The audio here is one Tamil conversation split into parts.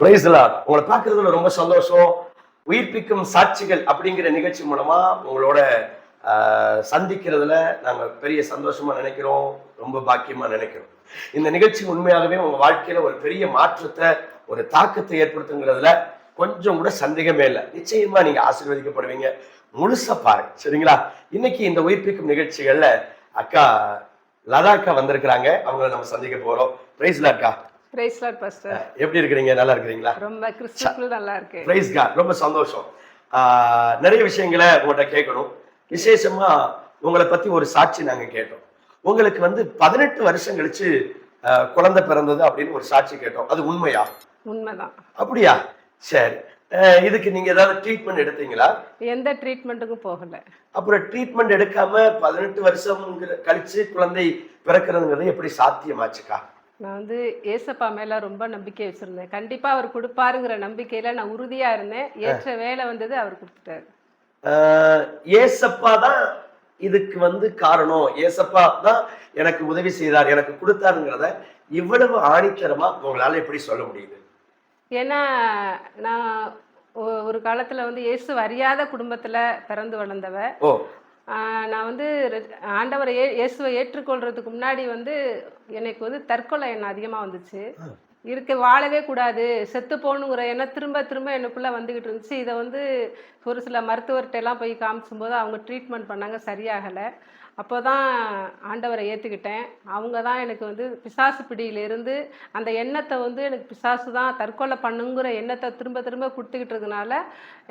உங்களை பார்க்கறதுல ரொம்ப சந்தோஷம். உயிர்ப்பிக்கும் சாட்சிகள் அப்படிங்கிற நிகழ்ச்சி மூலமா உங்களோட சந்திக்கிறதுல நாங்க பெரிய சந்தோஷமா நினைக்கிறோம். ரொம்ப பாக்கியமா நினைக்கிறோம். இந்த நிகழ்ச்சி உண்மையாகவே உங்க வாழ்க்கையில ஒரு பெரிய மாற்றத்தை ஒரு தாக்கத்தை ஏற்படுத்துங்கிறதுல கொஞ்சம் கூட சந்தேகமே இல்லை. நிச்சயமா நீங்க ஆசீர்வதிக்கப்படுவீங்க. முழுசா பாருங்க. சரிங்களா? இன்னைக்கு இந்த உயிர்ப்பிக்கும் நிகழ்ச்சிகள்ல அக்கா லதா அக்கா வந்திருக்கிறாங்க. அவங்கள நம்ம சந்திக்க போறோம். பிரைஸ்ல அக்கா. பிரைஸ் லார்ட் பாஸ்டர் எப்படி இருக்கிறீங்க? நல்லா இருக்கிறீங்களா? ரொம்ப கிறிஸ்துக்குள் நல்லா இருக்கு. பிரைஸ் காட் ரொம்ப சந்தோஷம். நிறைய விஷயங்களை உங்கள்கிட்ட கேட்கணும். விசேஷமா உங்களை பத்தி ஒரு சாட்சி நாங்க கேட்டோம். உங்களுக்கு வந்து பதினெட்டு வருஷம் கழிச்சு குழந்தை பிறந்தது அப்படின்னு ஒரு சாட்சி கேட்டோம். அது உண்மையா? உண்மைதான். அப்படியா? சரி. இதுக்கு நீங்க ஏதாவது ட்ரீட்மெண்ட் எடுத்தீங்களா? எந்த ட்ரீட்மெண்ட்டுக்கும் போகல. அப்புறம் ட்ரீட்மெண்ட் எடுக்காம பதினெட்டு வருஷம் கழிச்சு குழந்தை பிறக்கிறதுங்கிறது எப்படி சாத்தியமாச்சுக்கா? நான் வந்து ஏசப்பா மேல ரொம்ப நம்பிக்கை வச்சிருந்தேன். கண்டிப்பா அவர் கொடுப்பாருங்கிற நம்பிக்கையில நான் உறுதியா இருந்தேன். ஏற்ற வேலை வந்தது அவர் கொடுத்துட்டாரு. ஏசப்பா தான் இதுக்கு வந்து காரணம். ஏசப்பா தான் எனக்கு உதவி செய்தார் எனக்கு கொடுத்தாருங்கிறத இவ்வளவு ஆணித்தரமா உங்களால எப்படி சொல்ல முடியுது? ஏன்னா நான் ஒரு காலத்துல வந்து இயேசு அறியாத குடும்பத்துல பிறந்து வளர்ந்தவ. நான் வந்து ஆண்டவரை ஏ இயேசுவை ஏற்றுக்கொள்றதுக்கு முன்னாடி வந்து எனக்கு வந்து தற்கொலை எண்ணம் அதிகமாக வந்துச்சு. இருக்க வாழவே கூடாது செத்து போகணுங்கிற எண்ணம் திரும்ப திரும்ப எனக்குள்ளே வந்துக்கிட்டு இருந்துச்சு. இதை வந்து ஒரு சில மருத்துவர்கிட்ட எல்லாம் போய் காமிச்சும்போது அவங்க ட்ரீட்மெண்ட் பண்ணாங்க சரியாகலை. அப்போ தான் ஆண்டவரை ஏற்றுக்கிட்டேன் அவங்க தான் எனக்கு வந்து பிசாசு பிடியிலிருந்து அந்த எண்ணத்தை வந்து எனக்கு பிசாசு தான் தற்கொலை பண்ணுங்கிற எண்ணத்தை திரும்ப திரும்ப கொடுத்துக்கிட்டு இருக்கனால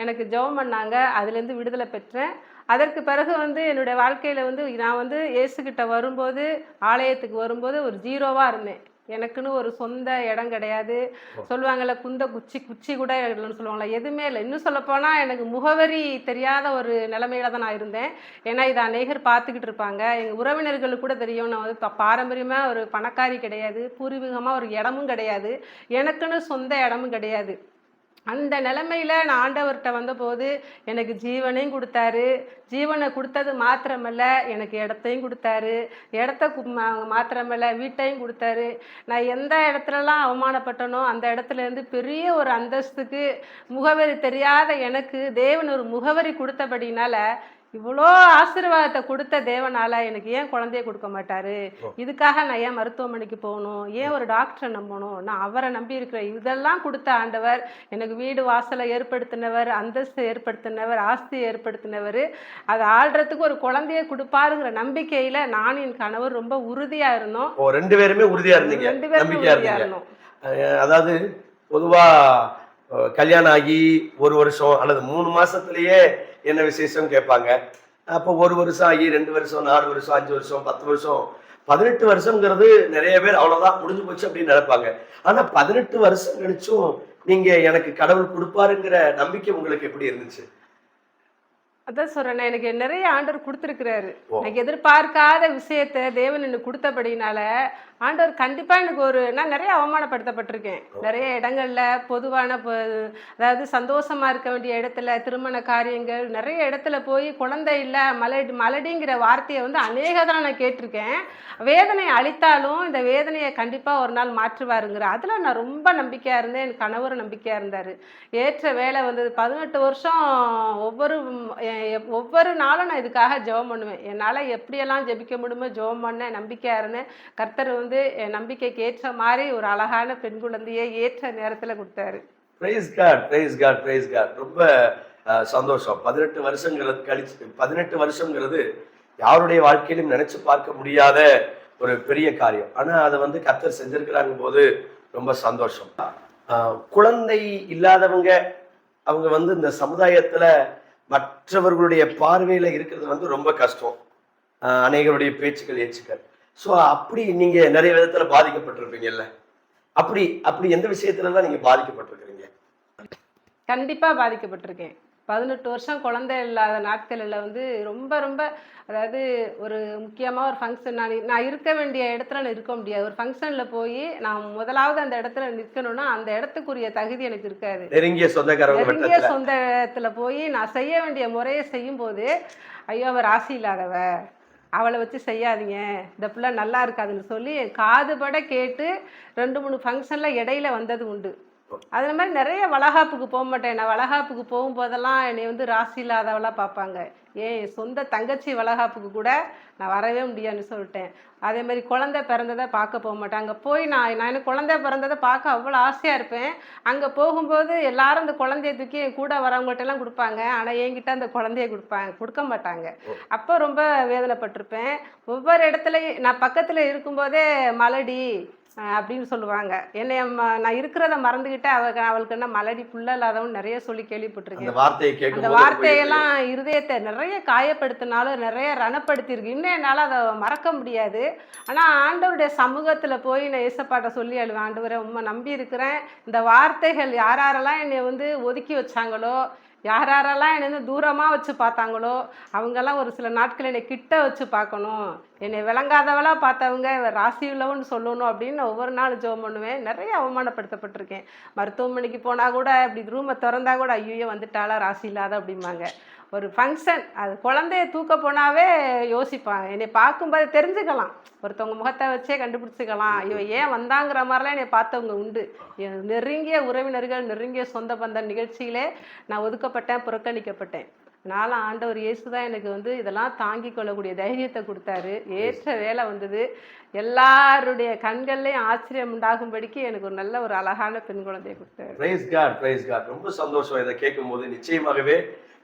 எனக்கு ஜெபம் பண்ணாங்க. அதுலேருந்து விடுதலை பெற்றேன். அதற்கு பிறகு வந்து என்னுடைய வாழ்க்கையில் வந்து நான் வந்து இயேசுகிட்ட வரும்போது ஆலயத்துக்கு வரும்போது ஒரு ஜீரோவாக இருந்தேன். எனக்குன்னு ஒரு சொந்த இடம் கிடையாது. சொல்லுவாங்கல்ல குந்த குச்சி குச்சி கூட இல்லைன்னு சொல்லுவாங்களா எதுவுமே இல்லை. இன்னும் சொல்லப்போனால் எனக்கு முகவரி தெரியாத ஒரு நிலைமையில தான் நான் இருந்தேன். ஏன்னா இதை அநேகர் பார்த்துக்கிட்டு இருப்பாங்க. எங்கள் உறவினர்களுக்கு கூட தெரியும். நான் வந்து பா- பாரம்பரியமா ஒரு பணக்காரி கிடையாது. பூர்வீகமாக ஒரு இடமும் கிடையாது. எனக்குன்னு சொந்த இடமும் கிடையாது. அந்த நிலமையில் நான் ஆண்டவர்கிட்ட வந்தபோது எனக்கு ஜீவனையும் கொடுத்தாரு. ஜீவனை கொடுத்தது மாத்திரமல்ல எனக்கு இடத்தையும் கொடுத்தாரு. இடத்த மாத்திரமல்ல வீட்டையும் கொடுத்தாரு. நான் எந்த இடத்துலலாம் அவமானப்பட்டனோ அந்த இடத்துல இருந்து பெரிய ஒரு அந்தஸ்துக்கு முகவரி தெரியாத எனக்கு தேவன் ஒரு முகவரி கொடுத்தபடினால இவ்வளோ ஆசீர்வாதத்தை கொடுத்த தேவனால எனக்கு ஏன் குழந்தைய கொடுக்க மாட்டாரு? இதுக்காக நான் ஏன் மருத்துவமனைக்கு போகணும்? ஏன் ஒரு டாக்டரை நம்பணும்? நான் அவரை நம்பி இருக்கிறேன். இதெல்லாம் கொடுத்த ஆண்டவர் எனக்கு வீடு வாசலை ஏற்படுத்தினவர் அந்தஸ்து ஏற்படுத்தினவர் ஆஸ்தி ஏற்படுத்தினவர். அதை ஆள்றதுக்கு ஒரு குழந்தைய கொடுப்பாருங்கிற நம்பிக்கையில நான் என் கணவர் ரொம்ப உறுதியா இருந்தோம். ரெண்டு பேருமே உறுதியா இருந்தீங்க. ரெண்டு பேரும் உறுதியா இருந்தோம். அதாவது பொதுவா கல்யாணம் ஆகி ஒரு வருஷம் அல்லது மூணு மாசத்திலேயே என்ன விசேஷம் கேட்பாங்க? அப்போ ஒரு வருஷம் ஆகி ரெண்டு வருஷம் நாலு வருஷம் அஞ்சு வருஷம் பத்து வருஷம் பதினெட்டு வருஷங்கிறது நிறைய பேர் அவ்வளவுதான் முடிஞ்சு போச்சு அப்படின்னு நினைப்பாங்க. ஆனா பதினெட்டு வருஷம் கழிச்சும் நீங்க எனக்கு கடவுள் கொடுப்பாருங்கிற நம்பிக்கை உங்களுக்கு எப்படி இருந்துச்சு? அதான் சொல்றேன் எனக்கு நிறைய ஆண்டவர் கொடுத்துருக்கிறாரு. எனக்கு எதிர்பார்க்காத விஷயத்த தேவன் எனக்கு கொடுத்தபடினால ஆண்டவர் கண்டிப்பாக எனக்கு ஒரு நான் நிறைய அவமானப்படுத்தப்பட்டிருக்கேன். நிறைய இடங்களில் பொதுவான அதாவது சந்தோஷமா இருக்க வேண்டிய இடத்துல திருமண காரியங்கள் நிறைய இடத்துல போய் குழந்தை இல்லை மலடி மலடிங்கிற வார்த்தையை வந்து அநேக தான் நான் கேட்டிருக்கேன். வேதனை அளித்தாலும் இந்த வேதனையை கண்டிப்பாக ஒரு நாள் மாற்றுவாருங்கிற அதில் நான் ரொம்ப நம்பிக்கையாக இருந்தேன். என் கணவர் நம்பிக்கையாக இருந்தார். ஏற்ற வேலை வந்தது பதினெட்டு வருஷம் ஒவ்வொரு ஒவ்வொரு நாளும் நான் இதுக்காக ஜெபம் பண்ணுவேன். என்னால் எப்படியெல்லாம் ஜெபிக்க முடியுமோ ஜெபம் பண்ணேன் நம்பிக்கையாக இருந்தேன். கர்த்தர் வந்து என் நம்பிக்கைக்கு ஏற்ற மாதிரி ஒரு அழகான பெண் குழந்தையை ஏற்ற நேரத்தில் கொடுத்தாரு. Praise God praise God praise God ரொம்ப அஹ், சந்தோஷம். பதினெட்டு வருஷங்கிறது கழிச்சு பதினெட்டு வருஷங்கிறது யாருடைய வாழ்க்கையிலும் நினைச்சு பார்க்க முடியாத ஒரு பெரிய காரியம். ஆனா அதை வந்து கத்தர் செஞ்சிருக்கிறாங்க போது ரொம்ப சந்தோஷம். குழந்தை இல்லாதவங்க அவங்க வந்து இந்த சமுதாயத்துல மற்றவர்களுடைய பார்வையில இருக்கிறது வந்து ரொம்ப கஷ்டம். அநேகருடைய பேச்சுக்கள் ஏச்சுக்கள். ஸோ அப்படி நீங்க நிறைய விதத்துல பாதிக்கப்பட்டிருப்பீங்கல்ல. அப்படி அப்படி எந்த விஷயத்துலலாம் நீங்க பாதிக்கப்பட்டிருக்கிறீங்க? கண்டிப்பாக பாதிக்கப்பட்டிருக்கேன். பதினெட்டு வருஷம் குழந்தை இல்லாத நாட்களில் வந்து ரொம்ப ரொம்ப அதாவது ஒரு முக்கியமாக ஒரு ஃபங்க்ஷன் நான் நான் இருக்க வேண்டிய இடத்துல நான் இருக்க முடியாது. ஒரு ஃபங்க்ஷனில் போய் நான் முதலாவது அந்த இடத்துல நிற்கணும்னா அந்த இடத்துக்குரிய தகுதி எனக்கு இருக்காது. நெருங்கிய சொந்தக்காரங்க நெருங்கிய சொந்த இடத்துல போய் நான் செய்ய வேண்டிய முறையை செய்யும்போது ஐயோ அவ ராசி இல்லாதவ. அவளை வச்சு செய்யாதீங்க. இந்த பிள்ளை நல்லா இருக்காதுன்னு சொல்லி காதுபட கேட்டு ரெண்டு மூணு ஃபங்க்ஷனில் இடையில வந்தது உண்டு. அதே மாதிரி நிறைய வளகாப்புக்கு போக மாட்டேன். நான் வளகாப்புக்கு போகும்போதெல்லாம் என்னை வந்து ராசி இல்லாதவளா பார்ப்பாங்க. ஏன் சொந்த தங்கச்சி வளகாப்புக்கு கூட நான் வரவே முடியாதுன்னு சொல்லிட்டேன். அதே மாதிரி குழந்தை பிறந்ததை பார்க்க போக மாட்டேன். அங்கே போய் நான் நான் எனக்கு குழந்தை பிறந்ததை பார்க்க அவ்வளோ ஆசையாக இருப்பேன். அங்கே போகும்போது எல்லாரும் அந்த குழந்தைய தூக்கி என் கூட வரவங்கள்ட்ட எல்லாம் கொடுப்பாங்க. ஆனால் என்கிட்ட அந்த குழந்தைய கொடுப்பாங்க கொடுக்க மாட்டாங்க. அப்போ ரொம்ப வேதனைப்பட்டிருப்பேன். ஒவ்வொரு இடத்துலையும் நான் பக்கத்தில் இருக்கும்போதே மலடி அப்படின்னு சொல்லுவாங்க. என்னை நான் இருக்கிறத மறந்துக்கிட்டு அவ அவளுக்கு என்ன மலடி புள்ள இல்லாதவன் நிறைய சொல்லி கேள்விப்பட்டிருக்கேன். அந்த வார்த்தையெல்லாம் இருதயத்தை நிறைய காயப்படுத்தினாலும் நிறைய ரணப்படுத்தியிருக்கு. இன்னும் என்னால் அதை மறக்க முடியாது. ஆனால் ஆண்டவருடைய சமூகத்தில் போய் நான் ஏசப்பாட்ட சொல்லி அழுவேன். ஆண்டவரை உண்மை நம்பி இருக்கிறேன். இந்த வார்த்தைகள் யார் யாரெல்லாம் என்னை வந்து ஒதுக்கி வச்சாங்களோ யார் யாரெல்லாம் என்னை வந்து தூரமாக வச்சு பார்த்தாங்களோ அவங்கெல்லாம் ஒரு சில நாட்கள் என்னை கிட்ட வச்சு பார்க்கணும். என்னை விளங்காதவளா பார்த்தவங்க ராசி உள்ளவன்னு சொல்லணும் அப்படின்னு ஒவ்வொரு நாள் ஜோம் பண்ணுவேன். நிறைய அவமானப்படுத்தப்பட்டிருக்கேன். மருத்துவமனைக்கு போனால் கூட இப்படி ரூமை திறந்தா கூட ஐயோ வந்துட்டாளா ராசி இல்லாத அப்படிம்பாங்க. ஒரு ஃபங்க்ஷன் அது குழந்தைய தூக்க போனாவே யோசிப்பாங்க என்னை பார்க்கும்போது தெரிஞ்சுக்கலாம். ஒருத்தவங்க முகத்தை வச்சே கண்டுபிடிச்சிக்கலாம். ஐயோ ஏன் வந்தாங்கிற மாதிரிலாம் என்னை பார்த்தவங்க உண்டு. நெருங்கிய உறவினர்கள் நெருங்கிய சொந்த பந்த நிகழ்ச்சியிலே நான் ஒதுக்கப்பட்டேன் புறக்கணிக்கப்பட்டேன். அதனால ஆண்டவர் இயேசு தான் எனக்கு வந்து இதெல்லாம் தாங்கிக் கொள்ளக்கூடிய தைரியத்தை கொடுத்தாரு. ஏற்ற வேலை வந்தது. எல்லாருடைய கண்கள்லையும் ஆச்சரியம் உண்டாகும்படிக்கு எனக்கு ஒரு நல்ல ஒரு அழகான பெண் குழந்தையை கொடுத்தாரு. ரொம்ப சந்தோஷம் இதை கேட்கும்போது. நிச்சயமாகவே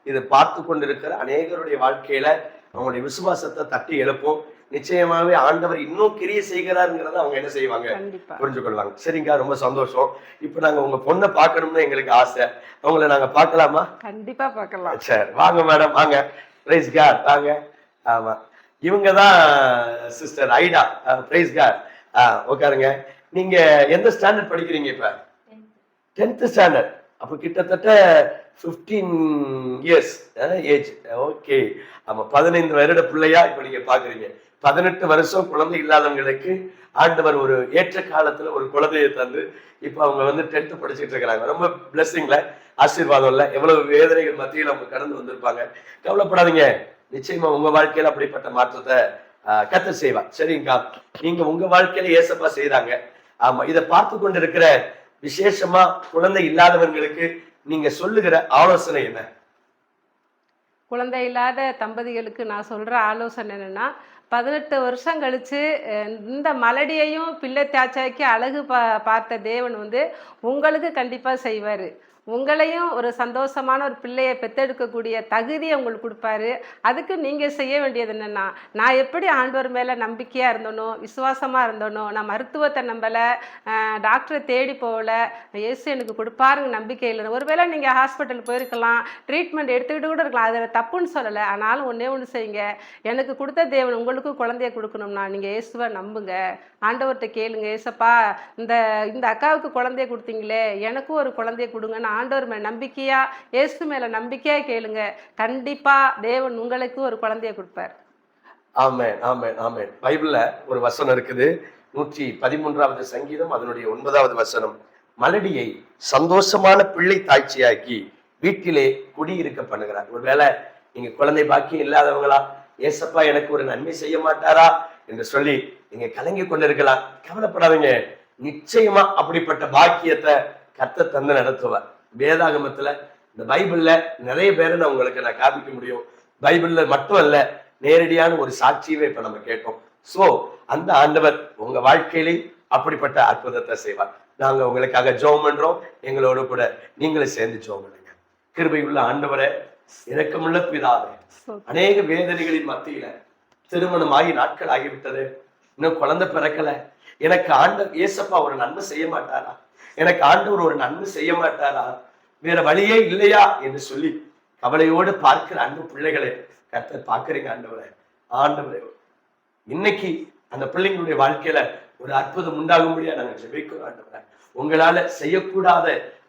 இதை பார்த்து கொண்டிருக்கிற அநேகருடைய வாழ்க்கையில அவங்களுடைய விசுவாசத்தை தட்டி எழுப்பும். நிச்சயமாவே ஆண்டவர் இன்னும் கிரிய செய்கிறாருங்கிறத அவங்க என்ன செய்வாங்க? புரிஞ்சு கொள்வாங்க சரிங்க ரொம்ப சந்தோஷம். இப்போ நாங்க உங்க பொண்ணை பார்க்கணும்னு எங்களுக்கு ஆசை. அவங்கள நாங்க பார்க்கலாமா? கண்டிப்பா பார்க்கலாம். சரி வாங்க மேடம் வாங்க. பிரைஸ் காட் வாங்க. ஆமா. இவங்க தான் சிஸ்டர் ஐடா. பிரைஸ் காட் உட்காருங்க. நீங்க எந்த ஸ்டாண்டர்ட் படிக்கிறீங்க இப்ப? டென்த் ஸ்டாண்டர்ட் அப்போ கிட்டத்தட்ட ஃபிஃப்டீன் இயர்ஸ் ஏஜ் ஓகே ஆமா பதினைந்து வருட பிள்ளையா இப்போ நீங்கள் பார்க்குறீங்க பதினெட்டு வருஷம் குழந்தை இல்லாதவங்களுக்கு ஆண்டவர் ஒரு ஏற்ற காலத்தில் ஒரு குழந்தையை தந்து இப்போ அவங்க வந்து டென்த் படிச்சுட்டு இருக்கிறாங்க. ரொம்ப பிளெஸிங்ல ஆசீர்வாதம் இல்லை எவ்வளவு வேதனைகள் மத்தியில் அவங்க கடந்து வந்திருப்பாங்க. கவலைப்படாதீங்க. நிச்சயமா உங்க வாழ்க்கையில அப்படிப்பட்ட மாற்றத்தை கத்து கர்த்தர் செய்வார். சரிங்கக்கா? நீங்க உங்க வாழ்க்கையில ஏசப்பா செய்யறாங்க ஆமா இதை பார்த்து கொண்டு இருக்கிற விசேஷமா குழந்தை இல்லாதவர்களுக்கு நீங்க சொல்லுகிற ஆலோசனை என்ன? குழந்தை இல்லாத தம்பதிகளுக்கு நான் சொல்ற ஆலோசனை என்னன்னா பதினெட்டு வருஷம் கழிச்சு இந்த மலடியையும் பிள்ளை தாச்சாய்க்கு அழகு பா பார்த்த தேவன் வந்து உங்களுக்கு கண்டிப்பா செய்வாரு. உங்களையும் ஒரு சந்தோஷமான ஒரு பிள்ளையை பெற்றெடுக்கக்கூடிய தகுதியை உங்களுக்கு கொடுப்பாரு. அதுக்கு நீங்கள் செய்ய வேண்டியது என்னென்னா நான் எப்படி ஆண்டவர் மேலே நம்பிக்கையாக இருந்தனோ விசுவாசமாக இருந்தனோ நான் மருத்துவத்தை நம்பலை டாக்டரை தேடி போகல இயேசு எனக்கு கொடுப்பாருங்க நம்பிக்கை இல்லை ஒருவேளை நீங்கள் ஹாஸ்பிட்டல் போயிருக்கலாம் ட்ரீட்மெண்ட் எடுத்துக்கிட்டு கூட இருக்கலாம் அதில் தப்புன்னு சொல்லலை. ஆனாலும் ஒன்றே ஒன்று செய்யுங்க. எனக்கு கொடுத்த தேவன் உங்களுக்கும் குழந்தைய கொடுக்கணும்னா நீங்கள் இயேசுவை நம்புங்க. ஆண்டவர்கிட்ட கேளுங்க ஏசப்பா இந்த இந்த அக்காவுக்கு குழந்தைய கொடுத்தீங்களே எனக்கும் ஒரு குழந்தைய கொடுங்க நான் ஆண்டவர் மேலே நம்பிக்கையா இயேசு மேலே நம்பிக்கையா கேளுங்க. கண்டிப்பா தேவன் உங்களுக்கு ஒரு குழந்தைய கொடுப்பார். ஆமேன் ஆமேன் ஆமேன். பைபிளில் ஒரு வசனம் இருக்குது. நூற்றி பதிமூன்றாவது சங்கீதம் அதனுடைய ஒன்பதாவது வசனம். மலடியை சந்தோஷமான பிள்ளை தாய்ச்சியாக்கி வீட்டிலே குடியிருக்க பண்ணுகிறார். ஒருவேளை நீங்க குழந்தை பாக்கியம் இல்லாதவங்களா? ஏசப்பா எனக்கு ஒரு நன்மை செய்ய மாட்டாரா? என்று சொல்லி நீங்க கலங்கி கொண்டிருக்கலாம். கவலைப்படாதீங்க. நிச்சயமா அப்படிப்பட்ட பாக்கியத்தை கத்த தந்து நடத்துவார். வேதாகமத்துல இந்த பைபிள்ல நிறைய பேரை நான் உங்களுக்கு நான் காமிக்க முடியும். பைபிள்ல மட்டும் அல்ல நேரடியான ஒரு சாட்சியவே இப்ப நம்ம கேட்டோம். சோ அந்த ஆண்டவர் உங்க வாழ்க்கையிலே அப்படிப்பட்ட அற்புதத்தை செய்வார். நாங்க உங்களுக்காக ஜோம் பண்றோம். எங்களோட கூட நீங்களும் சேர்ந்து ஜோம் பண்ணுங்க. கிருபையுள்ள ஆண்டவரை இரக்கமுள்ள பிதாவே அநேக வேதனைகளின் மத்தியில திருமணம் ஆகி நாட்கள் ஆகிவிட்டது. இன்னும் குழந்தை பிறக்கல. எனக்கு ஆண்டவர் ஏசப்பா ஒரு நன்மை செய்ய மாட்டாரா? எனக்கு ஆண்டவர் ஒரு நன்மை செய்ய மாட்டாரா? வேற வழியே இல்லையா என்று சொல்லி கவலையோடு பார்க்கிற அன்பு பிள்ளைகளை கர்த்தர் பார்க்குறீங்க ஆண்டவரை. ஆண்டவரை. இன்னைக்கு அந்த பிள்ளைங்களுடைய வாழ்க்கையில ஒரு அற்புதம் உண்டாகும்படியா நாங்க ஜெபிக்கிறோம் ஆண்டவரை. உங்களால செய்யக்கூடாத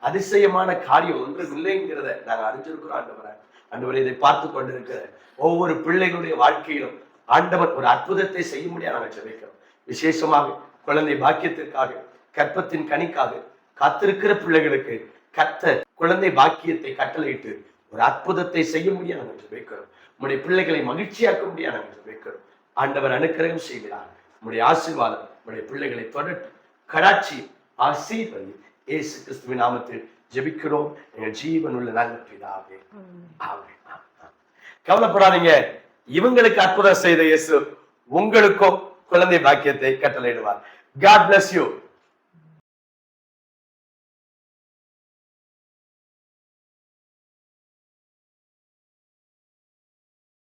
அதிசயமான காரியம் ஒன்றும் இல்லைங்கிறத நாங்க அறிஞ்சிருக்கிறோம் ஆண்டவரை. ஆண்டவரை இதை பார்த்து கொண்டிருக்கிற ஒவ்வொரு பிள்ளைகளுடைய வாழ்க்கையிலும் ஆண்டவர் ஒரு அற்புதத்தை செய்ய முடியா நாங்கள் ஜெபிக்கிறோம். விசேஷமாக குழந்தை பாக்கியத்திற்காக கற்பத்தின் கனிக்காக காத்திருக்கிற பிள்ளைகளுக்கு கத்த குழந்தை பாக்கியத்தை கட்டளையிட்டு ஒரு அற்புதத்தை செய்ய முடியாது நாங்கள் ஜெபிக்கிறோம் உங்களுடைய பிள்ளைகளை மகிழ்ச்சியாக்க முடியாது நாங்கள் ஜெபிக்கிறோம் ஆண்டவர் அனுக்கிரகம் செய்கிறார். உங்களுடைய ஆசீர்வாதம் உங்களுடைய பிள்ளைகளை தொடட்டு கடாட்சி ஆசீர்வதி இயேசு கிறிஸ்துவின் நாமத்தில் ஜெபிக்கிறோம். எங்கள் ஜீவனுள்ள நல்ல பிதாவே. ஆமென். கவலைப்படாதீங்க. இவங்களுக்கு அற்புதம் செய்த இயேசு உங்களுக்கும் குழந்தை பாக்கியத்தை கட்டளையிடுவார். God bless you